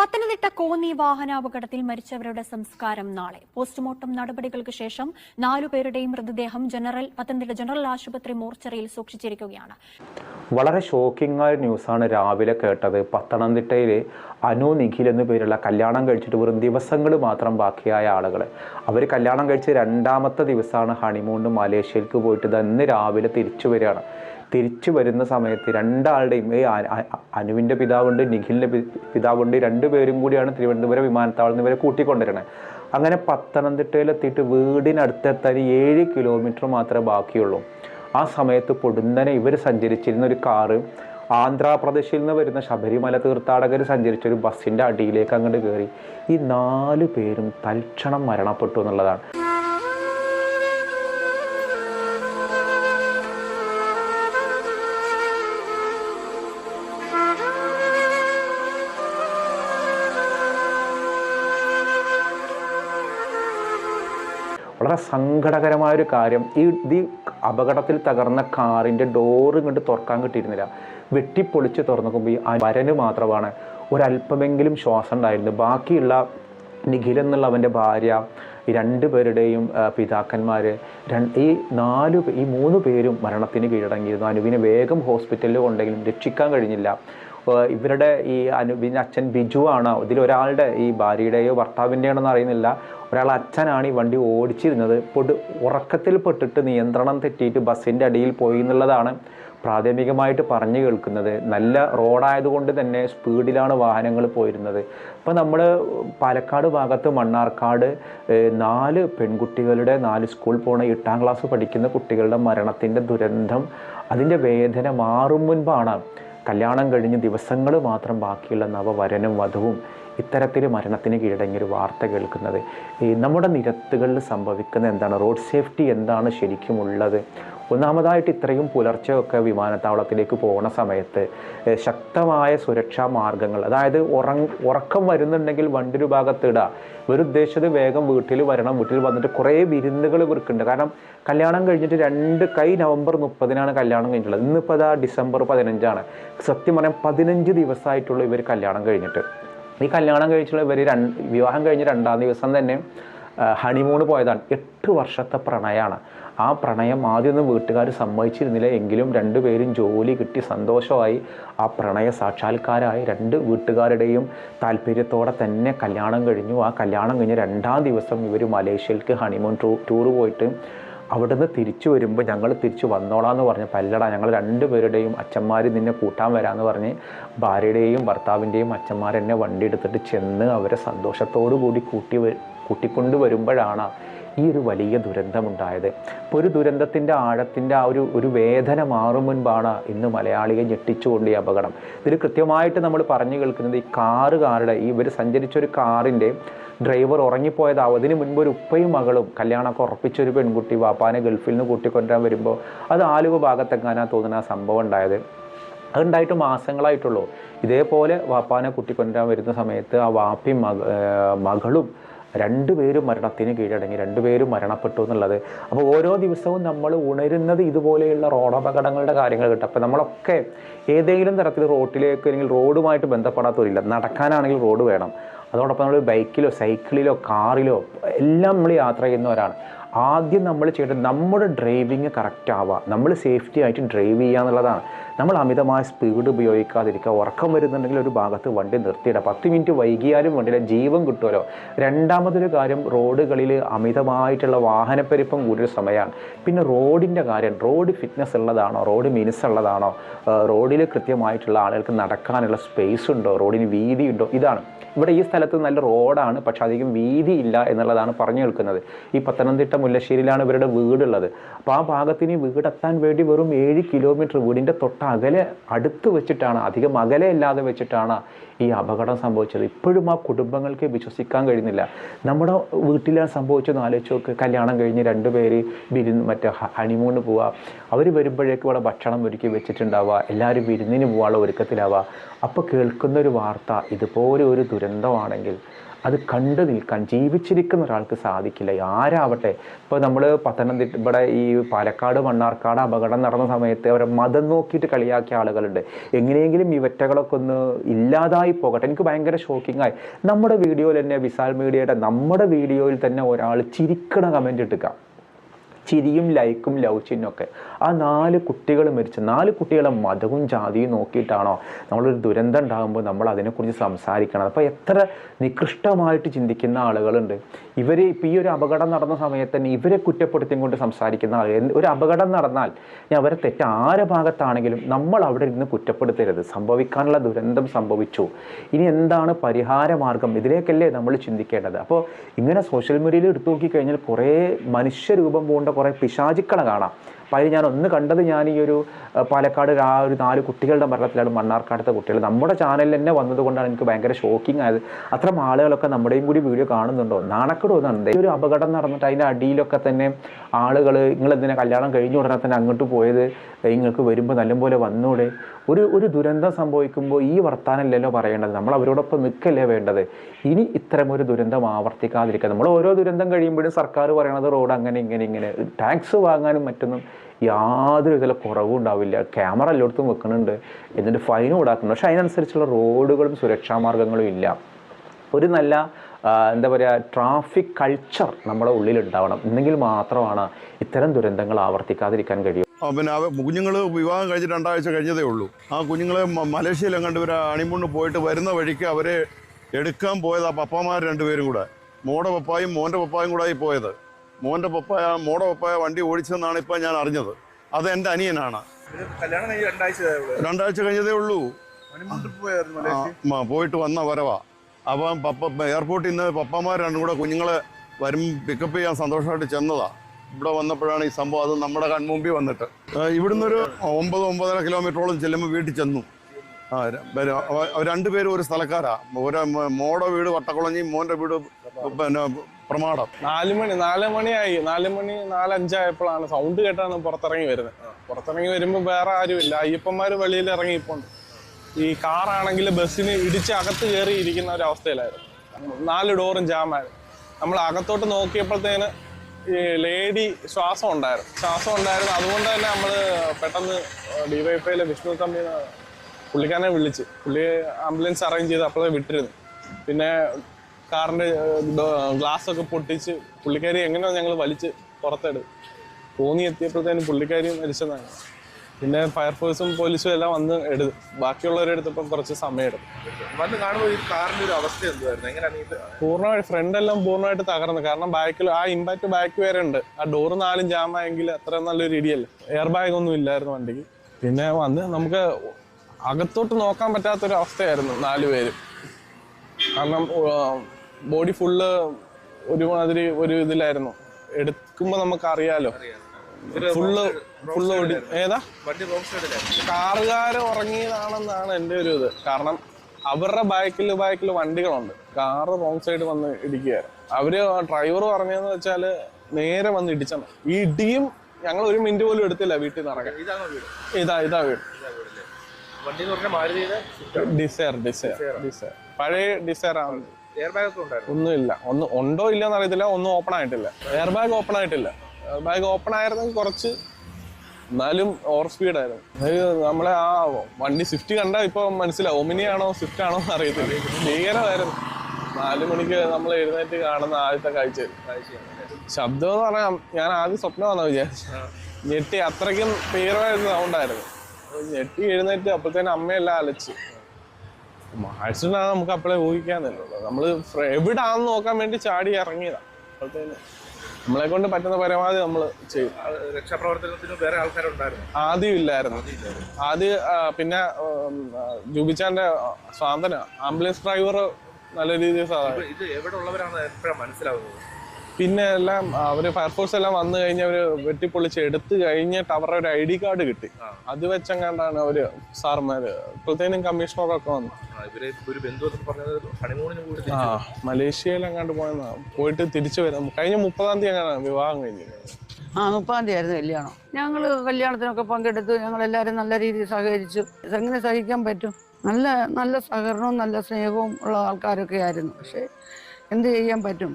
പത്തനംതിട്ട കോന്നി വാഹനാപകടത്തിൽ മരിച്ചവരുടെ സംസ്കാരം നാളെ. പോസ്റ്റ്മോർട്ടം നടപടികൾക്ക് ശേഷം നാലുപേരുടെയും മൃതദേഹം ജനറൽ പത്തനംതിട്ട ജനറൽ ആശുപത്രി മോർച്ചറിയിൽ സൂക്ഷിച്ചിരിക്കുകയാണ്. വളരെ ഷോക്കിംഗ് ആയ ന്യൂസാണ് രാവിലെ കേട്ടത്. പത്തനംതിട്ടയിലെ അനു നിഖിൽ എന്നു പേരുള്ള കല്യാണം കഴിച്ചിട്ട് വെറും ദിവസങ്ങൾ മാത്രം ബാക്കിയായ ആളുകൾ അവർ കല്യാണം കഴിച്ച് രണ്ടാമത്തെ ദിവസമാണ് ഹണിമൂണിന് മലേഷ്യയിലേക്ക് പോയിട്ട് ഇന്ന് രാവിലെ തിരിച്ചു വരികയാണ്. തിരിച്ചു വരുന്ന സമയത്ത് രണ്ടാളുടെയും ഈ അനുവിന്റെ പിതാവുണ്ട് നിഖിലിന്റെ പിതാവുണ്ട് രണ്ടുപേരും കൂടിയാണ് തിരുവനന്തപുരം വിമാനത്താവളം ഇവരെ കൂട്ടിക്കൊണ്ടിരുന്നത് അങ്ങനെ പത്തനംതിട്ടയിലെത്തിയിട്ട് വീടിനടുത്തെത്താൻ ഏഴ് കിലോമീറ്റർ മാത്രമേ ബാക്കിയുള്ളൂ. ആ സമയത്ത് പൊടുന്നനെ ഇവർ സഞ്ചരിച്ചിരുന്ന ഒരു കാറ് ആന്ധ്രാപ്രദേശിൽ നിന്ന് വരുന്ന ശബരിമല തീർത്ഥാടകർ സഞ്ചരിച്ച ഒരു ബസ്സിന്റെ അടിയിലേക്ക് അങ്ങോട്ട് കയറി ഈ നാല് പേരും തൽക്ഷണം മരണപ്പെട്ടു എന്നുള്ളതാണ്. വളരെ സങ്കടകരമായ ഒരു കാര്യം. ഈ ഇത് അപകടത്തിൽ തകർന്ന കാറിന്റെ ഡോറ് കണ്ട് തുറക്കാൻ കിട്ടിയിരുന്നില്ല. വെട്ടിപ്പൊളിച്ച് തുറന്നു ഈ വരന് മാത്രമാണ്. ഒരല്പമെങ്കിലും ശ്വാസം ഉണ്ടായിരുന്നു. ബാക്കിയുള്ള നിഖിൽ എന്നുള്ള അവന്റെ ഭാര്യ രണ്ട് പേരുടെയും പിതാക്കന്മാർ ഈ നാല് ഈ മൂന്ന് പേരും മരണത്തിന് കീഴടങ്ങിയിരുന്നു. അനുവിനെ വേഗം ഹോസ്പിറ്റലിൽ കൊണ്ടെങ്കിലും രക്ഷിക്കാൻ കഴിഞ്ഞില്ല. ഏഹ് ഇവരുടെ ഈ അനുവിന്റെ അച്ഛൻ ബിജു ആണ്. ഇതിലൊരാളുടെ ഈ ഭാര്യയുടെയോ ഭർത്താവിന്റെയോ ആണെന്ന് അറിയുന്നില്ല. ഒരാൾ അച്ഛനാണ് ഈ വണ്ടി ഓടിച്ചിരുന്നത്. പൊട് ഉറക്കത്തിൽ പെട്ടിട്ട് നിയന്ത്രണം തെറ്റിയിട്ട് ബസ്സിന്റെ അടിയിൽ പോയി എന്നുള്ളതാണ് പ്രാഥമികമായിട്ട് പറഞ്ഞു കേൾക്കുന്നത്. നല്ല റോഡായതുകൊണ്ട് തന്നെ സ്പീഡിലാണ് വാഹനങ്ങൾ പോയിരുന്നത്. അപ്പോൾ നമ്മൾ പാലക്കാട് ഭാഗത്ത് മണ്ണാർക്കാട് നാല് പെൺകുട്ടികളുടെ നാല് സ്കൂൾ പോണ എട്ടാം ക്ലാസ് പഠിക്കുന്ന കുട്ടികളുടെ മരണത്തിന്റെ ദുരന്തം അതിന്റെ വേദന മാറും മുൻപാണ്. കല്യാണം കഴിഞ്ഞ് ദിവസങ്ങൾ മാത്രം ബാക്കിയുള്ള നവവരനും വധുവും ഇത്തരത്തിൽ മരണത്തിന് കീഴടങ്ങിയൊരു വാർത്ത കേൾക്കുന്നത്. നമ്മുടെ നിരത്തുകളിൽ സംഭവിക്കുന്ന എന്താണ്? റോഡ് സേഫ്റ്റി എന്താണ് ശരിക്കും ഉള്ളത് ഒന്നാമതായിട്ട് ഇത്രയും പുലർച്ചെയൊക്കെ വിമാനത്താവളത്തിലേക്ക് പോകുന്ന സമയത്ത് ശക്തമായ സുരക്ഷാ മാർഗങ്ങൾ അതായത് ഉറങ് ഉറക്കം വരുന്നുണ്ടെങ്കിൽ വണ്ടി ഒരു ഭാഗത്ത് ഇടുക ഇവരുദ്ദേശിച്ചത് വേഗം വീട്ടിൽ വരണം വീട്ടിൽ വന്നിട്ട് കുറേ വിരുന്നുകൾ ഇവർക്കുണ്ട്. കാരണം കല്യാണം കഴിഞ്ഞിട്ട് രണ്ട് കൈ നവംബർ മുപ്പതിനാണ് കല്യാണം കഴിഞ്ഞിട്ടുള്ളത്. ഇന്നിപ്പോൾ അതാ ഡിസംബർ പതിനഞ്ചാണ്. സത്യം പറയാൻ പതിനഞ്ച് ദിവസമായിട്ടുള്ള ഇവർ കല്യാണം കഴിഞ്ഞിട്ട്. ഈ കല്യാണം കഴിച്ചുള്ള ഇവർ രണ്ട് വിവാഹം കഴിഞ്ഞ് രണ്ടാം ദിവസം തന്നെ ഹണിമൂൺ പോയതാണ്. എട്ട് വർഷത്തെ പ്രണയമാണ് ആ പ്രണയം ആദ്യമൊന്നും വീട്ടുകാർ സമ്മതിച്ചിരുന്നില്ല. എങ്കിലും രണ്ടുപേരും ജോലി കിട്ടി സന്തോഷമായി. ആ പ്രണയ സാക്ഷാത്കാരമായി. രണ്ട് വീട്ടുകാരുടെയും താല്പര്യത്തോടെ തന്നെ കല്യാണം കഴിഞ്ഞു. ആ കല്യാണം കഴിഞ്ഞ് രണ്ടാം ദിവസം ഇവർ മലേഷ്യയിലേക്ക് ഹണിമൂൺ ടൂർ പോയിട്ട് അവിടുന്ന് തിരിച്ചു വരുമ്പോൾ ഞങ്ങൾ തിരിച്ചു വന്നോളാന്ന് പറഞ്ഞ് പല്ലട. ഞങ്ങൾ രണ്ടുപേരുടെയും അച്ഛന്മാർ നിന്നെ കൂട്ടാൻ വരാമെന്ന് പറഞ്ഞ് ഭാര്യയുടെയും ഭർത്താവിന്റെയും അച്ഛന്മാർ എന്നെ വണ്ടി എടുത്തിട്ട് ചെന്ന് അവരെ സന്തോഷത്തോടു കൂടി കൂട്ടി കൂട്ടിക്കൊണ്ട് വരുമ്പോഴാണ് ഈ ഒരു വലിയ ദുരന്തമുണ്ടായത്. അപ്പോൾ ഒരു ദുരന്തത്തിന്റെ ആഴത്തിന്റെ ആ ഒരു ഒരു വേദന മാറും മുൻപാണ് ഇന്ന് മലയാളിയെ ഞെട്ടിച്ചുകൊണ്ട് ഈ അപകടം. ഇതിൽ കൃത്യമായിട്ട് നമ്മൾ പറഞ്ഞു കേൾക്കുന്നത് ഈ കാറുകാരുടെ ഈ ഇവർ സഞ്ചരിച്ച ഒരു കാറിന്റെ ഡ്രൈവർ ഉറങ്ങിപ്പോയതാവും. അതിന് മുൻപ് ഒരു ഉപ്പയും മകളും കല്യാണമൊക്കെ ഉറപ്പിച്ചൊരു പെൺകുട്ടി വാപ്പാനെ ഗൾഫിൽ നിന്ന് കൂട്ടിക്കൊണ്ടുവരാൻ വരുമ്പോൾ അത് ആലുവ ഭാഗത്തെങ്ങാനാ തോന്നുന്ന സംഭവം ഉണ്ടായത്. അതുണ്ടായിട്ട് മാസങ്ങളായിട്ടുള്ളൂ. ഇതേപോലെ വാപ്പാനെ കൂട്ടിക്കൊണ്ടുവരാൻ വരുന്ന സമയത്ത് ആ വാപ്പയും മക മകളും രണ്ടുപേരും മരണത്തിന് കീഴടങ്ങി രണ്ടുപേരും മരണപ്പെട്ടു എന്നുള്ളത്. അപ്പോൾ ഓരോ ദിവസവും നമ്മൾ ഉണരുന്നത് ഇതുപോലെയുള്ള റോഡ് അപകടങ്ങളുടെ കാര്യങ്ങൾ കിട്ടും. അപ്പോൾ നമ്മളൊക്കെ ഏതെങ്കിലും തരത്തിൽ റോട്ടിലേക്ക് അല്ലെങ്കിൽ റോഡുമായിട്ട് ബന്ധപ്പെടാത്തവരില്ല നടക്കാനാണെങ്കിൽ റോഡ് വേണം. അതോടൊപ്പം നമ്മൾ ബൈക്കിലോ സൈക്കിളിലോ കാറിലോ എല്ലാം നമ്മൾ യാത്ര ചെയ്യുന്നവരാണ്. ആദ്യം നമ്മൾ ചെയ്യേണ്ടത് നമ്മുടെ ഡ്രൈവിങ് കറക്റ്റ് ആവുക. നമ്മൾ സേഫ്റ്റി ആയിട്ട് ഡ്രൈവ് ചെയ്യുക എന്നുള്ളതാണ്. നമ്മൾ അമിതമായ സ്പീഡ് ഉപയോഗിക്കാതിരിക്കുക. ഉറക്കം വരുന്നുണ്ടെങ്കിൽ ഒരു ഭാഗത്ത് വണ്ടി നിർത്തിയിടുക പത്ത് മിനിറ്റ് വൈകിയാലും വണ്ടിയിലെ ജീവൻ കിട്ടുമല്ലോ. രണ്ടാമതൊരു കാര്യം റോഡുകളിൽ അമിതമായിട്ടുള്ള വാഹനപ്പെരുപ്പം കൂടിയ സമയമാണ്. പിന്നെ റോഡിന്റെ കാര്യം റോഡ് ഫിറ്റ്നസ് ഉള്ളതാണോ റോഡ് മിനുസ് ഉള്ളതാണോ റോഡിൽ കൃത്യമായിട്ടുള്ള ആളുകൾക്ക് നടക്കാനുള്ള സ്പേസ് ഉണ്ടോ റോഡിന് വീതി ഉണ്ടോ ഇതാണ്. ഇവിടെ ഈ സ്ഥലത്ത് നല്ല റോഡാണ് പക്ഷെ അധികം വീതി ഇല്ല എന്നുള്ളതാണ് പറഞ്ഞു കേൾക്കുന്നത്. ഈ പത്തനംതിട്ട മുല്ലശ്ശേരിയിലാണ് ഇവരുടെ വീടുള്ളത്. അപ്പോൾ ആ ഭാഗത്തിന് വീടെത്താൻ വേണ്ടി വെറും ഏഴ് കിലോമീറ്റർ വീടിന്റെ തൊട്ട് അകലെ അടുത്ത് വെച്ചിട്ടാണ് അധികം അകലെ ഇല്ലാതെ വെച്ചിട്ടാണ് ഈ അപകടം സംഭവിച്ചത്. ഇപ്പോഴും ആ കുടുംബങ്ങൾക്ക് വിശ്വസിക്കാൻ കഴിയുന്നില്ല. നമ്മുടെ വീട്ടിലാണ് സംഭവിച്ചതെന്ന് ആലോചിച്ച് നോക്ക്. കല്യാണം കഴിഞ്ഞ് രണ്ടുപേര് വിരുന്ന് മറ്റേ ഹണിമൂണ് പോവുക അവർ വരുമ്പോഴേക്കും ഇവിടെ ഭക്ഷണം ഒരുക്കി വെച്ചിട്ടുണ്ടാവുക എല്ലാവരും വിരുന്നിന് പോകാനുള്ള ഒരുക്കത്തിലാവുക അപ്പോൾ കേൾക്കുന്ന ഒരു വാർത്ത ഇതുപോലെ ഒരു ദുരന്തമാണെങ്കിൽ അത് കണ്ടു നിൽക്കാൻ ജീവിച്ചിരിക്കുന്ന ഒരാൾക്ക് സാധിക്കില്ല. ആരാവട്ടെ? ഇപ്പോൾ നമ്മൾ പത്തനംതിട്ട ഇവിടെ ഈ പാലക്കാട് മണ്ണാർക്കാട് അപകടം നടന്ന സമയത്ത് അവരെ മതം നോക്കിയിട്ട് കളിയാക്കിയ ആളുകളുണ്ട്. എങ്ങനെയെങ്കിലും ഇവറ്റകളൊക്കെ ഒന്ന് ഇല്ലാതായി പോകട്ടെ. എനിക്ക് ഭയങ്കര ഷോക്കിംഗ് ആയി. നമ്മുടെ വീഡിയോയിൽ തന്നെ വിശാൽ മീഡിയയുടെ നമ്മുടെ വീഡിയോയിൽ തന്നെ ഒരാൾ ചിരിക്കണ കമന്റ് ഇട്ടുക ചിരിയും ലൈക്കും ലവ് ചിഹ്നമൊക്കെ ആ നാല് കുട്ടികൾ മരിച്ച നാല് കുട്ടികളെ മതവും ജാതിയും നോക്കിയിട്ടാണോ നമ്മളൊരു ദുരന്തം ഉണ്ടാകുമ്പോൾ നമ്മൾ അതിനെക്കുറിച്ച് സംസാരിക്കണം അപ്പോൾ എത്ര നികൃഷ്ടമായിട്ട് ചിന്തിക്കുന്ന ആളുകളുണ്ട്. ഇവർ ഇപ്പോൾ ഈ ഒരു അപകടം നടന്ന സമയത്ത് തന്നെ ഇവരെ കുറ്റപ്പെടുത്തിയും കൊണ്ട് സംസാരിക്കുന്ന ആളുകൾ. ഒരു അപകടം നടന്നാൽ ഞാൻ അവരെ തെറ്റ് ആരെ ഭാഗത്താണെങ്കിലും നമ്മൾ അവിടെ ഇരുന്ന് കുറ്റപ്പെടുത്തരുത്. സംഭവിക്കാനുള്ള ദുരന്തം സംഭവിച്ചു. ഇനി എന്താണ് പരിഹാര മാർഗം ഇതിലേക്കല്ലേ നമ്മൾ ചിന്തിക്കേണ്ടത്? അപ്പോൾ ഇങ്ങനെ സോഷ്യൽ മീഡിയയിൽ എടുത്തു നോക്കിക്കഴിഞ്ഞാൽ കുറേ മനുഷ്യരൂപം പൂണ്ട കുറേ പിശാചുക്കളെ കാണാം. അപ്പോൾ അതിൽ ഞാൻ ഒന്ന് കണ്ടത് ഞാൻ ഈ ഒരു പാലക്കാട് ആ ഒരു നാല് കുട്ടികളുടെ മരണത്തിലാണ് മണ്ണാർക്കാടത്തെ കുട്ടികൾ. നമ്മുടെ ചാനലിൽ തന്നെ വന്നതുകൊണ്ടാണ് എനിക്ക് ഭയങ്കര ഷോക്കിംഗ് ആയത്. അത്ര ആളുകളൊക്കെ നമ്മുടെയും കൂടി വീഡിയോ കാണുന്നുണ്ടോ. നാണക്കേട് തോന്നുന്നുണ്ട്. ഒരു അപകടം നടന്നിട്ട് അതിന്റെ അടിയിലൊക്കെ തന്നെ ആളുകൾ നിങ്ങൾ എന്തിനാ കല്യാണം കഴിഞ്ഞ ഉടനെ തന്നെ അങ്ങോട്ട് പോയത്? നിങ്ങൾക്ക് വരുമ്പോൾ നല്ലപോലെ വന്നൂടെ? ഒരു ഒരു ദുരന്തം സംഭവിക്കുമ്പോൾ ഈ വർത്താനമല്ലല്ലോ പറയേണ്ടത്. നമ്മൾ അവരോടൊപ്പം നിൽക്കല്ലേ വേണ്ടത്? ഇനി ഇത്തരം ഒരു ദുരന്തം ആവർത്തിക്കാതിരിക്കുക. നമ്മൾ ഓരോ ദുരന്തം കഴിയുമ്പോഴും സർക്കാർ പറയണത് റോഡ് അങ്ങനെ ഇങ്ങനെ ഇങ്ങനെ. ടാക്സ് വാങ്ങാനും മറ്റൊന്നും യാതൊരു വിധത്തിലുള്ള കുറവും ഉണ്ടാവില്ല. ക്യാമറ എല്ലായിടത്തും വെക്കുന്നുണ്ട്. എന്നിട്ട് ഫൈനും ഈടാക്കുന്നുണ്ട് പക്ഷേ അതിനനുസരിച്ചുള്ള റോഡുകളും സുരക്ഷാ മാർഗങ്ങളും ഇല്ല. ഒരു നല്ല എന്താ പറയുക ട്രാഫിക് കൾച്ചർ നമ്മുടെ ഉള്ളിൽ ഉണ്ടാവണം എന്നെങ്കിൽ മാത്രമാണ് ഇത്തരം ദുരന്തങ്ങൾ ആവർത്തിക്കാതിരിക്കാൻ കഴിയും. പിന്നെ കുഞ്ഞുങ്ങൾ വിവാഹം കഴിച്ച് രണ്ടാഴ്ച കഴിഞ്ഞതേ ഉള്ളൂ. ആ കുഞ്ഞുങ്ങൾ മലേഷ്യയിൽ എങ്ങാണ്ട് ഇവർ അണിമുണ്ട് പോയിട്ട് വരുന്ന വഴിക്ക് അവരെ എടുക്കാൻ പോയത് ആ പപ്പാമാർ രണ്ടുപേരും കൂടെ. മോടെ പപ്പായും മോന്റെ പപ്പായും കൂടെ ആയി പോയത്. മോന്റെ പപ്പായ മോടെ പപ്പായ വണ്ടി ഓടിച്ചതെന്നാണ് ഇപ്പം ഞാൻ അറിഞ്ഞത്. അത് എന്റെ അനിയനാണ്. രണ്ടാഴ്ച കഴിഞ്ഞതേ ഉള്ളൂ. പോയിട്ട് വന്ന വരവാ. അപ്പം പപ്പ എയർപോർട്ടിൽ നിന്ന് പപ്പമാർ രണ്ടും കൂടെ കുഞ്ഞുങ്ങളെ വരും പിക്കപ്പ് ചെയ്യാൻ സന്തോഷമായിട്ട് ചെന്നതാ. ഇവിടെ വന്നപ്പോഴാണ് ഈ സംഭവം അത് നമ്മുടെ കൺമുമ്പിൽ വന്നിട്ട്. ഇവിടുന്ന് ഒരു ഒമ്പത് ഒമ്പതര കിലോമീറ്ററോളം ചെല്ലുമ്പോൾ വീട്ടിൽ ചെന്നു. ആ രണ്ടുപേരും ഒരു സ്ഥലക്കാരാ. ഒരു മോടെ വീട് വട്ടക്കുളഞ്ഞി മോന്റെ വീട് പിന്നെ പ്രമാടം നാല് മണി നാല് മണിയായി. നാല് മണി നാലഞ്ചായപ്പോഴാണ് സൗണ്ട് കേട്ടാണ് പുറത്തിറങ്ങി വരുന്നത്. പുറത്തിറങ്ങി വരുമ്പോൾ വേറെ ആരുമില്ല. അയ്യപ്പന്മാർ വെളിയിൽ ഇറങ്ങിയിപ്പോണ്ട് ഈ കാറാണെങ്കിൽ ബസ്സിന് ഇടിച്ച് അകത്ത് കയറി ഇരിക്കുന്ന ഒരു അവസ്ഥയിലായിരുന്നു നാല് ഡോറും ജാമായിരുന്നു. നമ്മൾ അകത്തോട്ട് നോക്കിയപ്പോഴത്തേന് ഈ ലേഡി ശ്വാസം ഉണ്ടായിരുന്നു. ശ്വാസം ഉണ്ടായിരുന്നു. അതുകൊണ്ട് തന്നെ നമ്മൾ പെട്ടെന്ന് ഡിവൈഫൈയിലെ വിഷ്ണു തമ്പി പുള്ളിക്കാരനെ വിളിച്ച്. പുള്ളി ആംബുലൻസ് അറേഞ്ച് ചെയ്ത് അപ്പോഴേ വിട്ടിരുന്നു. പിന്നെ കാറിന്റെ ഗ്ലാസ് ഒക്കെ പൊട്ടിച്ച് പുള്ളിക്കാരി എങ്ങനെയാണ് ഞങ്ങൾ വലിച്ച് പുറത്തെടു തോന്നി എത്തിയപ്പോഴത്തേനും പുള്ളിക്കാരി മരിച്ചതാണ്. പിന്നെ ഫയർഫോഴ്സും പോലീസും എല്ലാം വന്ന് എടുത്തു ബാക്കിയുള്ളവരെടുത്തപ്പോൾ കുറച്ച് സമയം എടുത്തു വന്ന് കാണുമ്പോൾ ഈ കാറിന്റെ ഒരു അവസ്ഥ എന്തായിരുന്നു എങ്ങനെയാണ് പൂർണമായിട്ട് ഫ്രണ്ട് എല്ലാം പൂർണമായിട്ട് തകർന്നു. കാരണം ബാക്കിൽ ആ ഇമ്പാക്ട് ബാക്ക് വരെ ഉണ്ട്. ആ ഡോറ് നാലും ജാമായെങ്കിൽ അത്ര നല്ലൊരു ഇടിയല്ല? എയർ ബാഗ് ഒന്നും ഇല്ലായിരുന്നു വണ്ടിക്ക്. പിന്നെ വന്ന് നമുക്ക് അകത്തോട്ട് നോക്കാൻ പറ്റാത്തൊരു അവസ്ഥയായിരുന്നു നാലുപേരും കാരണം ബോഡി ഫുള്ള് ഒരുമാതിരി ഒരു ഇതിലായിരുന്നു. എടുക്കുമ്പോ നമുക്ക് അറിയാലോ ഫുള്ള് ഫുള്ള് ഓടി ഏതാ? കാറുകാർ ഉറങ്ങിയതാണെന്നാണ് എന്റെ ഒരു ഇത്. കാരണം അവരുടെ ബാക്കിൽ ബാക്കിൽ വണ്ടികളുണ്ട്. കാറ് റോങ് സൈഡ് വന്ന് ഇടിക്കുക അവർ ഡ്രൈവർ പറഞ്ഞതെന്ന് വെച്ചാൽ നേരെ വന്ന് ഇടിച്ചാണ്. ഈ ഇടിയും ഞങ്ങൾ ഒരു മിനിറ്റ് പോലും എടുത്തില്ല വീട്ടിൽ നിന്ന് ഇറങ്ങാൻ. ഇതാ ഇതാ വീട്. ഡിസയർ ഡിസയർ ഡിസയർ പഴയ ഡിസയർ ആണ്. ഒന്നുമില്ല ഒന്ന് ഉണ്ടോ ഇല്ലെന്ന് അറിയത്തില്ല ഒന്നും ഓപ്പൺ ആയിട്ടില്ല. എയർ ബാഗ് ഓപ്പൺ ആയിട്ടില്ല. എയർ ബാഗ് ഓപ്പൺ ആയിരുന്നെങ്കിൽ കുറച്ച് എന്നാലും ഓവർ സ്പീഡ് ആയിരുന്നു. അതായത് നമ്മളെ ആ വണ്ടി സ്വിഫ്റ്റ് കണ്ടാൽ ഇപ്പൊ മനസ്സിലാവും. ഒമിനി ആണോ സ്വിഫ്റ്റ് ആണോ എന്ന് അറിയത്തില്ല. ഭീകരമായിരുന്നു. നാല് മണിക്ക് നമ്മൾ എഴുന്നേറ്റ് കാണുന്ന ആദ്യത്തെ കാഴ്ച. ശബ്ദം എന്ന് പറഞ്ഞാൽ ഞാൻ ആദ്യം സ്വപ്നമാണെന്ന് വിചാരിച്ചു. ഞെട്ടി. അത്രയ്ക്കും ഭീകരമായിരുന്നു സൗണ്ടായിരുന്നു ഞെട്ടി എഴുന്നേറ്റ് അപ്പോഴത്തേനും അമ്മയെല്ലാം അലച്ച്. ആണ് നമുക്ക് അപ്പോഴേ ഊഹിക്കാന്നുള്ളത് നമ്മൾ ഫ്ര- എവിടാന്ന് നോക്കാൻ വേണ്ടി ചാടി ഇറങ്ങിയതാ. അപ്പോഴത്തേന് നമ്മളെ കൊണ്ട് പറ്റുന്ന പരമാവധി നമ്മൾ ചെയ്തു ആ, രക്ഷാപ്രവർത്തനത്തിന് വേറെ ആൾക്കാരുണ്ടായിരുന്നു. ആദ്യം ഇല്ലായിരുന്നു. ആദ്യം പിന്നെ ജൂബിച്ചാന്റെ സ്വാന്തന ആംബുലൻസ് ഡ്രൈവർ നല്ല രീതിയിൽ സാധാരണ ഇത് എവിടെ ഉള്ളവരാണ് എപ്പോഴാണ് മനസ്സിലാവുന്നത്? പിന്നെ എല്ലാം അവർ ഫയർഫോഴ്സ് എല്ലാം വന്നു കഴിഞ്ഞ് അവർ വെട്ടിപ്പൊളിച്ച് എടുത്തു കഴിഞ്ഞിട്ട് അവരുടെ ഒരു ഐ ഡി കാർഡ് കിട്ടി. അത് വെച്ചെങ്ങാണ്ടാണ് അവർ സാർമാര് ഇപ്പോഴത്തേനും കമ്മീഷണറൊക്കെ വന്നു. ആ, മലേഷ്യയിൽ എങ്ങാണ്ട് പോയെന്നാ പോയിട്ട് തിരിച്ചു വരാം. കഴിഞ്ഞ മുപ്പതാം തീയതി എങ്ങാണ് വിവാഹം കഴിഞ്ഞത് ആ മുപ്പതാം തീയതി ആയിരുന്നു കല്യാണം. ഞങ്ങൾ കല്യാണത്തിനൊക്കെ പങ്കെടുത്തു. ഞങ്ങൾ എല്ലാവരും നല്ല രീതിയിൽ സഹകരിച്ചു. എങ്ങനെ സഹിക്കാൻ പറ്റും? നല്ല നല്ല സഹകരണവും നല്ല സ്നേഹവും ഉള്ള ആൾക്കാരൊക്കെ ആയിരുന്നു. പക്ഷേ എന്ത് ചെയ്യാൻ പറ്റും?